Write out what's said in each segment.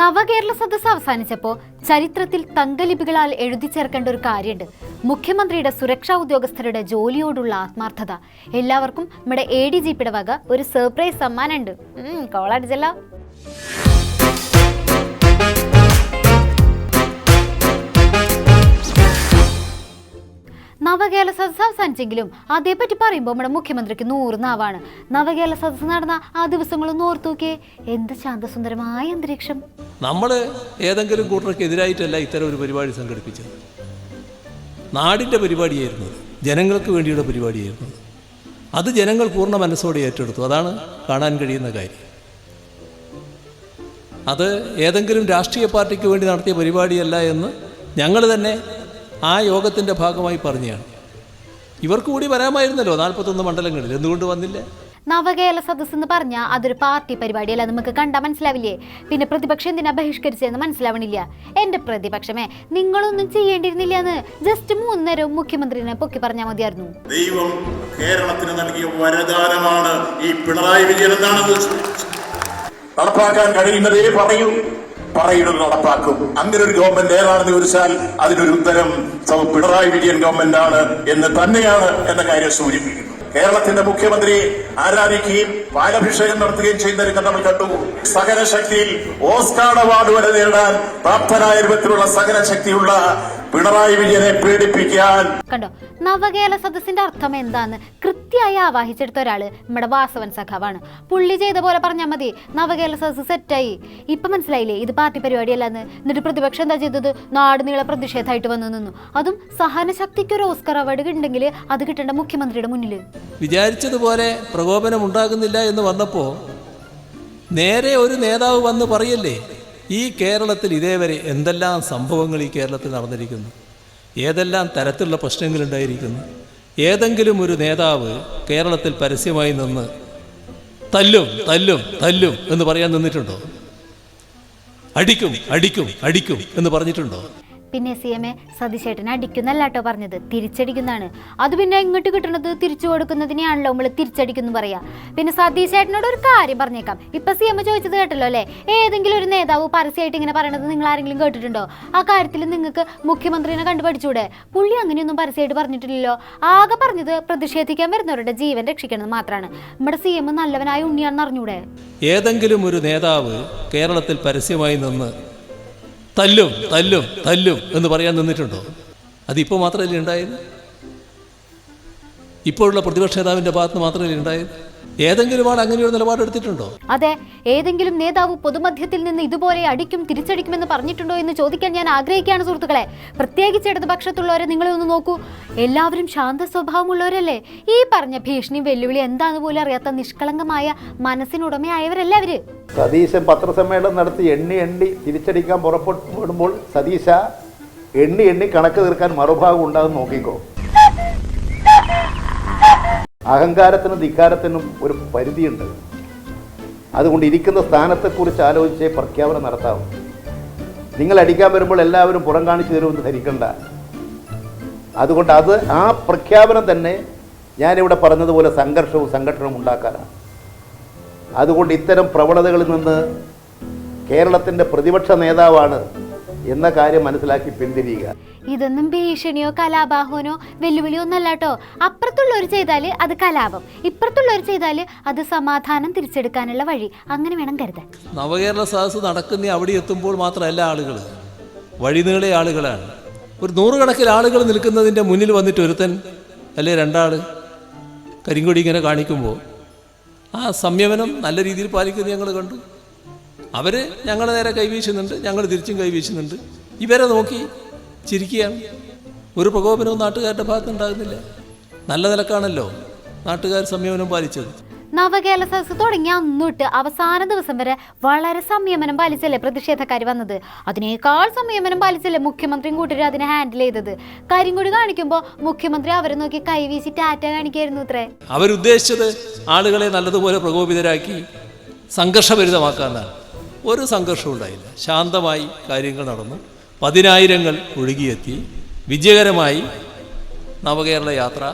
നവകേരള സദസ് അവസാനിച്ചപ്പോൾ ചരിത്രത്തിൽ തങ്കലിപികളാൽ എഴുതി ചേർക്കേണ്ട ഒരു കാര്യമുണ്ട് മുഖ്യമന്ത്രിയുടെ സുരക്ഷാ ഉദ്യോഗസ്ഥരുടെ ജോലിയോടുള്ള ആത്മാർത്ഥത. എല്ലാവർക്കും നമ്മുടെ എ ഡി ജി പിയുടെ ഒരു സർപ്രൈസ് സമ്മാനമുണ്ട് കോളടിച്ചല്ലോ. നവകേരള സദസ്സ് അവസാനിച്ചെങ്കിലും അതേപ്പറ്റി പറയുമ്പോൾ നമ്മുടെ മുഖ്യമന്ത്രിക്ക് നൂറ് നാവാണ്. നവകേരള സദസ്സ് നടന്ന ആ ദിവസങ്ങളൊന്ന് ഓർത്തുനോക്കിയേ എന്ത് ശാന്തസുന്ദരമായ അന്തരീക്ഷം. നമ്മൾ ഏതെങ്കിലും കൂട്ടർക്ക് എതിരായിട്ടല്ല ഇത്തരം ഒരു പരിപാടി സംഘടിപ്പിച്ചത്. നാടിന്റെ പരിപാടിയായിരുന്നു ജനങ്ങൾക്ക് വേണ്ടിയുള്ള പരിപാടിയായിരുന്നു. അത്. ജനങ്ങൾ പൂർണ മനസ്സോടെ ഏറ്റെടുത്തു. അതാണ് കാണാൻ കഴിയുന്ന കാര്യം. അത് ഏതെങ്കിലും രാഷ്ട്രീയ പാർട്ടിക്ക് വേണ്ടി നടത്തിയ പരിപാടിയല്ല എന്ന് ഞങ്ങൾ തന്നെ ആ യോഗത്തിന്റെ ഭാഗമായി പറഞ്ഞാണ്. ഇവർക്ക് കൂടി വരാമായിരുന്നല്ലോ നാൽപ്പത്തൊന്ന് മണ്ഡലങ്ങളിൽ. എന്തുകൊണ്ട് വന്നില്ല? നവകേരള സദസ് എന്ന് പറഞ്ഞാൽ അതൊരു പാർട്ടി പരിപാടിയല്ല. നമുക്ക് കണ്ടാൽ മനസ്സിലാവില്ലേ? പിന്നെ പ്രതിപക്ഷം എന്തിനാ ബഹിഷ്കരിച്ചതെന്ന് മനസ്സിലാവണില്ല. എന്റെ പ്രതിപക്ഷമേ നിങ്ങളൊന്നും ചെയ്യേണ്ടിയിരുന്നില്ല എന്ന് ജസ്റ്റ് മൂന്നേരവും നേരം മുഖ്യമന്ത്രിനെ പൊക്കി പറഞ്ഞാൽ മതിയായിരുന്നു. ദൈവം കേരളത്തിന് നൽകിയ വരദാനമാണ് ഈ പിണറായി വിജയൻ എന്താണെന്ന് നടപ്പാക്കാൻ കഴിയുന്നതേ പറയൂ. പറയുന്നത് നടപ്പാക്കും. അങ്ങനെ ഒരു ഗവൺമെന്റ് ഏതാണെന്ന് ചോദിച്ചാൽ അതിനൊരു ഉത്തരം പിണറായി വിജയൻ ഗവൺമെന്റ് ആണ് എന്ന് തന്നെയാണ് എന്ന കാര്യം സൂചിപ്പിക്കുന്നു കേരളത്തിന്റെ മുഖ്യമന്ത്രി ആരാധിക്കുകയും പാലഭിഷേകം നടത്തുകയും ചെയ്യുന്ന രംഗം നമ്മൾ കണ്ടു. സകല ശക്തിയിൽ ഓസ്കാർ അവാർഡ് വരെ നേടാൻ പ്രാപ്തനായ രൂപത്തിലുള്ള സഹനശക്തിയുള്ള പിണറായി വിജയനെ പീഡിപ്പിക്കാൻ. കണ്ടോ? നവകേരള സദസ്സിന്റെ അർത്ഥം എന്താന്ന് കൃത്യമായി ആവാഹിച്ചെടുത്ത ഒരാൾ നമ്മുടെ വാസവൻ സഖാവാണ്. പുള്ളി ചെയ്ത പോലെ പറഞ്ഞാൽ മതി നവകേരള സദസ് സെറ്റായി. ഇപ്പൊ മനസ്സിലായില്ലേ ഇത് പാർട്ടി പരിപാടിയല്ലെന്ന്? എന്നിട്ട് പ്രതിപക്ഷം എന്താ ചെയ്തത്? നാട് നീളെ പ്രതിഷേധമായിട്ട് വന്നു നിന്നു. അതും സഹനശക്തിക്ക് ഒരു ഓസ്കർ അവാർഡ് ഉണ്ടെങ്കിൽ അത് കിട്ടേണ്ട മുഖ്യമന്ത്രിയുടെ മുന്നിൽ വിചാരിച്ചതുപോലെ പ്രകോപനം ഉണ്ടാകുന്നില്ല എന്ന് വന്നപ്പോ നേരെ ഒരു നേതാവ് വന്ന് പറയല്ലേ ഈ കേരളത്തിൽ ഇതേവരെ എന്തെല്ലാം സംഭവങ്ങൾ ഈ കേരളത്തിൽ നടന്നിരിക്കുന്നു? ഏതെല്ലാം തരത്തിലുള്ള പ്രശ്നങ്ങളുണ്ടായിരിക്കുന്നു ഏതെങ്കിലും ഒരു നേതാവ് കേരളത്തിൽ പരസ്യമായി നിന്ന് തല്ലും തല്ലും തല്ലും എന്ന് പറയാൻ നിന്നിട്ടുണ്ടോ? അടിക്കും അടിക്കും അടിക്കും എന്ന് പറഞ്ഞിട്ടുണ്ടോ? പിന്നെ സി എം എ സതീശേട്ടനെ അടിക്കുന്നല്ല കേട്ടോ പറഞ്ഞത്. തിരിച്ചടിക്കുന്നതാണ്. അത് പിന്നെ ഇങ്ങോട്ട് കിട്ടുന്നത് തിരിച്ചു കൊടുക്കുന്നതിനെയാണല്ലോ നമ്മൾ തിരിച്ചടിക്കുന്നു പറയാ. പിന്നെ സതീശേട്ടനോട് ഒരു കാര്യം പറഞ്ഞേക്കാം. ഇപ്പൊ സി എം എ ചോദിച്ചത് കേട്ടല്ലോ അല്ലേ? ഏതെങ്കിലും ഒരു നേതാവ് പരസ്യമായിട്ട് ഇങ്ങനെ പറയണത് നിങ്ങൾ ആരെങ്കിലും കേട്ടിട്ടുണ്ടോ? ആ കാര്യത്തിൽ നിങ്ങൾക്ക് മുഖ്യമന്ത്രിനെ കണ്ടു പഠിച്ചൂടെ? പുള്ളി അങ്ങനെയൊന്നും പരസ്യമായിട്ട് പറഞ്ഞിട്ടില്ലല്ലോ. ആകെ പറഞ്ഞത് പ്രതിഷേധിക്കാൻ വരുന്നവരുടെ ജീവൻ രക്ഷിക്കണമെന്ന് മാത്രമാണ് നമ്മുടെ സി എം നല്ലവനായ ഉണ്ണിയാണെന്ന് അറിഞ്ഞൂടെ? ഏതെങ്കിലും ഒരു നേതാവ് കേരളത്തിൽ പരസ്യമായി നിന്ന് തല്ലും തല്ലും തല്ലും എന്ന് പറയാൻ നിന്നിട്ടുണ്ടോ? അതിപ്പോൾ മാത്രമല്ലേ ഉണ്ടായത്? ഇപ്പോഴുള്ള പ്രതിപക്ഷ നേതാവിന്റെ ഭാഗത്ത് മാത്രമല്ലേ ഉണ്ടായത്? ഏതെങ്കിലും ആൾ അങ്ങനെ ഒരു നിലപാടെടുത്തിട്ടുണ്ടോ അതെ ഏതെങ്കിലും നേതാവ് പൊതുമധ്യത്തിൽ നിന്ന് ഇതുപോലെ അടിക്കും തിരിച്ചടിക്കുമെന്ന് പറഞ്ഞിട്ടുണ്ടോ എന്ന് ചോദിക്കാൻ ഞാൻ ആഗ്രഹിക്കുകയാണ് സുഹൃത്തുക്കളെ. പ്രത്യേകിച്ച് ഇടതുപക്ഷത്തുള്ളവരെ നിങ്ങളെ ഒന്ന് നോക്കൂ. എല്ലാവരും ശാന്ത സ്വഭാവമുള്ളവരല്ലേ? ഈ പറഞ്ഞ ഭീഷണി വെല്ലുവിളി എന്താണെന്ന് പോലും അറിയാത്ത നിഷ്കളങ്കമായ മനസ്സിനുടമയായവരല്ല അവർ? സതീശൻ പത്രസമ്മേളനം നടത്തി എണ്ണി എണ്ണി തിരിച്ചടിക്കാൻ പുറപ്പെടുമ്പോൾ സതീശ എണ്ണി എണ്ണി കണക്ക് തീർക്കാൻ മറുഭാഗം ഉണ്ടാകും നോക്കിക്കോ. അഹങ്കാരത്തിനും ധിക്കാരത്തിനും ഒരു പരിധിയുണ്ട്. അതുകൊണ്ട് ഇരിക്കുന്ന സ്ഥാനത്തെക്കുറിച്ച് ആലോചിച്ചേ പ്രഖ്യാപനം നടത്താവൂ. നിങ്ങൾ അടിക്കാൻ വരുമ്പോൾ എല്ലാവരും പുറം കാണിച്ചു തരുമെന്ന് ധരിക്കണ്ട. അതുകൊണ്ട് അത് ആ പ്രഖ്യാപനം തന്നെ ഞാനിവിടെ പറഞ്ഞതുപോലെ സംഘർഷവും സംഘടനവും ഉണ്ടാക്കാനാണ്. അതുകൊണ്ട് ഇത്തരം പ്രവണതകളിൽ നിന്ന് കേരളത്തിന്റെ പ്രതിപക്ഷ നേതാവാണ് എന്ന കാര്യം മനസ്സിലാക്കി പിന്തിരിയുക. ഇതൊന്നും ഭീഷണിയോ കലാപാഹനോ വെല്ലുവിളിയോ ഒന്നല്ല കേട്ടോ. അപ്പുറത്തുള്ളവർ ചെയ്താൽ അത് കലാപം. ഇപ്പുറത്തുള്ളവർ ചെയ്താൽ അത് സമാധാനം തിരിച്ചെടുക്കാനുള്ള വഴി. അങ്ങനെ വേണം കരുതാൻ. നവകേരള സദസ് നടക്കുന്ന അവിടെ എത്തുമ്പോൾ മാത്രമല്ല ആളുകൾ വഴിനീളെ ആളുകളാണ്. ഒരു നൂറുകണക്കിന് ആളുകൾ നിൽക്കുന്നതിന്റെ മുന്നിൽ വന്നിട്ട് ഒരുത്തൻ അല്ലെ രണ്ടാൾ കരിങ്കൊടി ഇങ്ങനെ കാണിക്കുമ്പോൾ ആ സംയമനം നല്ല രീതിയിൽ പാലിക്കുന്നത് ഞങ്ങൾ കണ്ടു. അവർ ഞങ്ങളെ നേരെ കൈവീശുന്നുണ്ട് ഞങ്ങൾ തിരിച്ചും കൈവീശുന്നുണ്ട്. ഇവരെ നോക്കി ചിരിക്കുകയാണ്. ഒരു പ്രകോപനവും നാട്ടുകാരുടെ ഭാഗത്ത് ഉണ്ടാകുന്നില്ല നല്ല നിലക്കാണല്ലോ നാട്ടുകാർ സംയമനം പാലിച്ചത്. നവകേരള സദസ് തുടങ്ങിയ അന്ന് തൊട്ട് അവസാന ദിവസം വരെ വളരെ സംയമനം പാലിച്ചല്ലേ പ്രതിഷേധക്കാർ വന്നത്? അതിനേക്കാൾ സംയമനം പാലിച്ചല്ലേ മുഖ്യമന്ത്രിയും കൂട്ടരും അതിനെ ഹാൻഡിൽ ചെയ്തത്? കരിങ്കൊടി കാണിക്കുമ്പോൾ മുഖ്യമന്ത്രി അവരെ നോക്കി കൈവീശി ടാറ്റ കാണിക്കായിരുന്നു ഇത്രേ. അവരുദ്ദേശിച്ചത് ആളുകളെ നല്ലതുപോലെ പ്രകോപിതരാക്കി സംഘർഷഭരിതമാക്കാനാണ് ഒരു സംഘർഷവും ഉണ്ടായില്ല. ശാന്തമായി കാര്യങ്ങൾ നടന്നു. പതിനായിരങ്ങൾ ഒഴുകിയെത്തി. വിജയകരമായി നവകേരള യാത്ര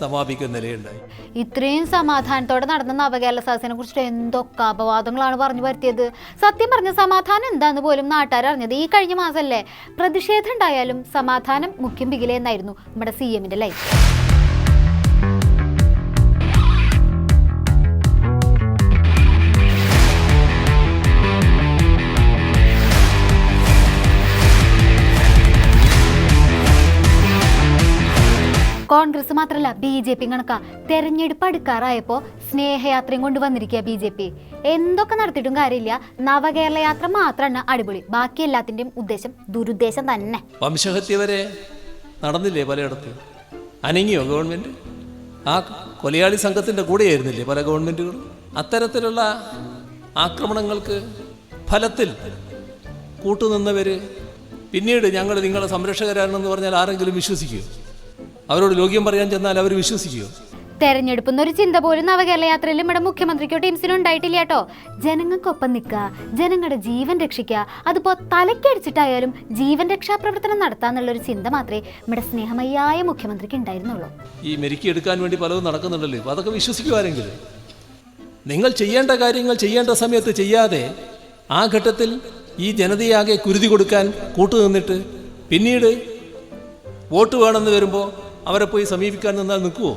സമാപിക്കുന്ന നിലയുണ്ടായി. ഇത്രയും സമാധാനത്തോടെ നടന്ന നവകേരള സദസ്സിനെ കുറിച്ചിട്ട് എന്തൊക്കെ അപവാദങ്ങളാണ് പറഞ്ഞു വരുത്തിയത്? സത്യം പറഞ്ഞ സമാധാനം എന്താന്ന് പോലും നാട്ടുകാർ അറിഞ്ഞത് ഈ കഴിഞ്ഞ മാസമല്ലേ പ്രതിഷേധം ഉണ്ടായാലും സമാധാനം മുഖ്യം ബിഗിലെ എന്നായിരുന്നു നമ്മുടെ സി എമ്മിന്റെ ലൈഫ്. കോൺഗ്രസ് മാത്രമല്ല ബി ജെ പി കണക്കാ തെരഞ്ഞെടുപ്പ് അടുക്കാറായപ്പോ സ്നേഹയാത്രയും കൊണ്ടുവന്നിരിക്കുക ബി ജെ പി. എന്തൊക്കെ നടത്തിയിട്ടും കാര്യമില്ല. നവകേരള യാത്ര മാത്രമാണ് അടിപൊളി. ബാക്കി എല്ലാത്തിന്റെയും ഉദ്ദേശം ദുരുദ്ദേശം തന്നെ. വംശഹത്യ വരെ നടന്നില്ലേ പലയിടത്ത്? അനങ്ങിയോ ഗവൺമെന്റ്? ആ കൊലയാളി സംഘത്തിന്റെ കൂടെയായിരുന്നില്ലേ പല ഗവൺമെന്റുകളും? അത്തരത്തിലുള്ള ആക്രമണങ്ങൾക്ക് ഫലത്തിൽ കൂട്ടുനിന്നവർ പിന്നീട് ഞങ്ങൾ നിങ്ങളെ സംരക്ഷകരാണെന്ന് പറഞ്ഞാൽ ആരെങ്കിലും വിശ്വസിക്കുമോ അവരോട് ലോക്യം പറയാൻ ചെന്നാൽ അവർ വിശ്വസിക്കുകയോ തെരഞ്ഞെടുപ്പ് എന്നൊരു ചിന്ത പോലും നവകേരള യാത്രയിൽ നമ്മുടെ മുഖ്യമന്ത്രിക്കോ ടീംസിനോ ഉണ്ടായിട്ടില്ല കേട്ടോ. ജനങ്ങൾക്കൊപ്പം നിൽക്കുക ജനങ്ങളുടെ ജീവൻ രക്ഷിക്കുക അതിപ്പോ തലക്കടിച്ചിട്ടായാലും ജീവൻ രക്ഷാ രക്ഷാപ്രവർത്തനം നടത്താന്നുള്ളൊരു ചിന്ത മാത്രമേ നമ്മുടെ സ്നേഹമയ്യായ മുഖ്യമന്ത്രിക്ക് ഉണ്ടായിരുന്നുള്ളൂ. ഈ മെരുക്കിയെടുക്കാൻ വേണ്ടി പലതും നടക്കുന്നുണ്ടല്ലോ. അപ്പോൾ അതൊക്കെ വിശ്വസിക്കുമാരെങ്കിലും നിങ്ങൾ ചെയ്യേണ്ട കാര്യങ്ങൾ ചെയ്യേണ്ട സമയത്ത് ചെയ്യാതെ ആ ഘട്ടത്തിൽ ഈ ജനതയാകെ കുരുതി കൊടുക്കാൻ കൂട്ടുനിന്നിട്ട് പിന്നീട് വോട്ട് വേണമെന്ന് വരുമ്പോൾ അവരെ പോയി സമീപിക്കാൻ നിന്നാൽ നിൽക്കുമോ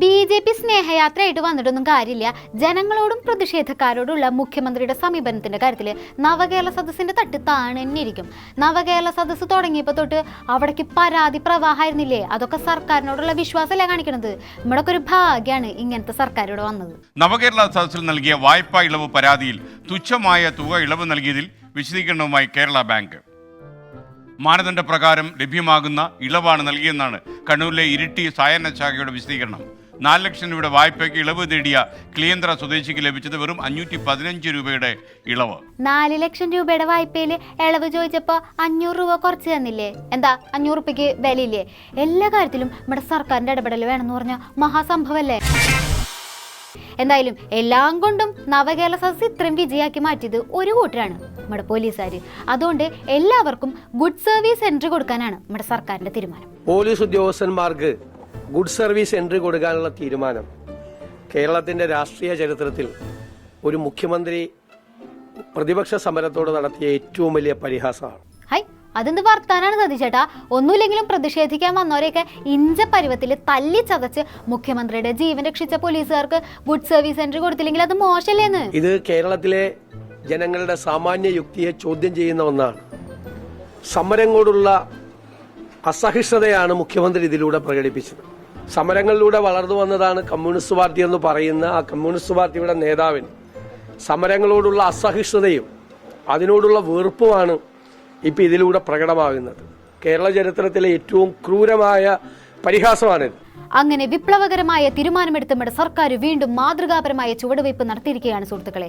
ബി ജെ പി സ്നേഹയാത്രയായിട്ട് വന്നിട്ടൊന്നും കാര്യമില്ല. ജനങ്ങളോടും പ്രതിഷേധക്കാരോടുള്ള മുഖ്യമന്ത്രിയുടെ സമീപനത്തിന്റെ കാര്യത്തിൽ നവകേരള സദസ്സിന്റെ തട്ട് താണു തന്നെ ഇരിക്കും നവകേരള സദസ്സ് തുടങ്ങിയപ്പോൾ തൊട്ട് അവിടേക്ക് പരാതി പ്രവാഹമായിരുന്നില്ലേ? അതൊക്കെ സർക്കാരിനോടുള്ള വിശ്വാസമല്ലേ കാണിക്കണത്? നമ്മുടെ ഒരു ഭാഗ്യമാണ് ഇങ്ങനത്തെ സർക്കാരോട് വന്നത്. നവകേരള സദസ്സിൽ നൽകിയ വായ്പാ ഇളവ് പരാതിയിൽ തുച്ഛമായ തുക ഇളവ് നൽകിയതിൽ വിശദീകരണവുമായി കേരള ബാങ്ക്. മാനദണ്ഡ പ്രകാരം ലഭ്യമാകുന്ന ഇളവാണ് നൽകിയെന്നാണ് കണ്ണൂരിലെ ഇരിട്ടി സായന്ന ശാഖയുടെ വിശദീകരണം. നാല് ലക്ഷം രൂപയുടെ വായ്പയ്ക്ക് ഇളവ് നേടിയ ക്ലിയന്ത്ര സ്വദേശിക്ക് ലഭിച്ചത് വെറും അഞ്ഞൂറ്റി പതിനഞ്ച് രൂപയുടെ ഇളവ്. നാല് ലക്ഷം രൂപയുടെ വായ്പയിൽ ഇളവ് ചോദിച്ചപ്പോൾ അഞ്ഞൂറ് രൂപ കുറച്ച് തന്നില്ലേ? എന്താ അഞ്ഞൂറ് രൂപയ്ക്ക് വിലയില്ലേ? എല്ലാ കാര്യത്തിലും നമ്മുടെ സർക്കാരിന്റെ ഇടപെടൽ വേണമെന്ന് പറഞ്ഞ മഹാസംഭവല്ലേ? എന്തായാലും എല്ലാം കൊണ്ടും നവകേരള സദസ് ഇത്രയും വിജയാക്കി മാറ്റിയത് ഒരു കൂട്ടരാണ് നമ്മുടെ പോലീസുകാർ അതുകൊണ്ട് എല്ലാവർക്കും ഗുഡ് സർവീസ് എൻട്രി കൊടുക്കാനാണ് നമ്മുടെ സർക്കാരിന്റെ തീരുമാനം. പോലീസ് ഉദ്യോഗസ്ഥന്മാർക്ക് ഗുഡ് സർവീസ് എൻട്രി കൊടുക്കാനുള്ള തീരുമാനം കേരളത്തിന്റെ രാഷ്ട്രീയ ചരിത്രത്തിൽ ഒരു മുഖ്യമന്ത്രി പ്രതിപക്ഷ സമരത്തോട് നടത്തിയ ഏറ്റവും വലിയ പരിഹാസമാണ്. അതെന്ത് വർത്താനാണ് സതീശേട്ടാ ഒന്നുമില്ലെങ്കിലും പ്രതിഷേധിക്കാൻ വന്നവരെയൊക്കെ ഇഞ്ച പരുവത്തിൽ തല്ലി ചതച്ച് മുഖ്യമന്ത്രിയുടെ ജീവൻ രക്ഷിച്ച പോലീസുകാർക്ക് ഗുഡ് സർവീസ് സെന്റർ കൊടുത്തില്ലെങ്കിൽ അത് മോശമല്ലേന്ന്? ഇത് കേരളത്തിലെ ജനങ്ങളുടെ സാമാന്യ യുക്തിയെ ചോദ്യം ചെയ്യുന്ന ഒന്നാണ്. സമരങ്ങളോടുള്ള അസഹിഷ്ണുതയാണ് മുഖ്യമന്ത്രി ഇതിലൂടെ പ്രകടിപ്പിച്ചത്. സമരങ്ങളിലൂടെ വളർന്നു വന്നതാണ് കമ്മ്യൂണിസ്റ്റ് പാർട്ടി എന്ന് പറയുന്ന ആ കമ്മ്യൂണിസ്റ്റ് പാർട്ടിയുടെ നേതാവിന് സമരങ്ങളോടുള്ള അസഹിഷ്ണുതയും അതിനോടുള്ള വെറുപ്പുമാണ് ഇപ്പം ഇതിലൂടെ പ്രകടമാകുന്നത്. കേരള ചരിത്രത്തിലെ ഏറ്റവും ക്രൂരമായ പരിഹാസമാണിത്. അങ്ങനെ വിപ്ലവകരമായ തീരുമാനമെടുത്ത സർക്കാർ വീണ്ടും മാതൃകാപരമായ ചുവടുവയ്പ് നടത്തിയിരിക്കുകയാണ് സുഹൃത്തുക്കളെ.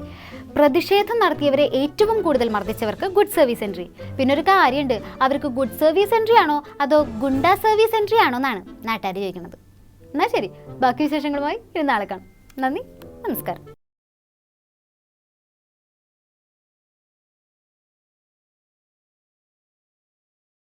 പ്രതിഷേധം നടത്തിയവരെ ഏറ്റവും കൂടുതൽ മർദ്ദിച്ചവർക്ക് ഗുഡ് സർവീസ് എൻട്രി പിന്നെ ഒരു കാര്യമുണ്ട് അവർക്ക് ഗുഡ് സർവീസ് എൻട്രി ആണോ അതോ ഗുണ്ട സർവീസ് എൻട്രി ആണോ എന്നാണ് നാട്ടുകാർ ചോദിക്കുന്നത്. എന്നാൽ ശരി ബാക്കി വിശേഷങ്ങളുമായി ഇരുന്നാളെ നാളെ കാണാം. നന്ദി നമസ്കാരം.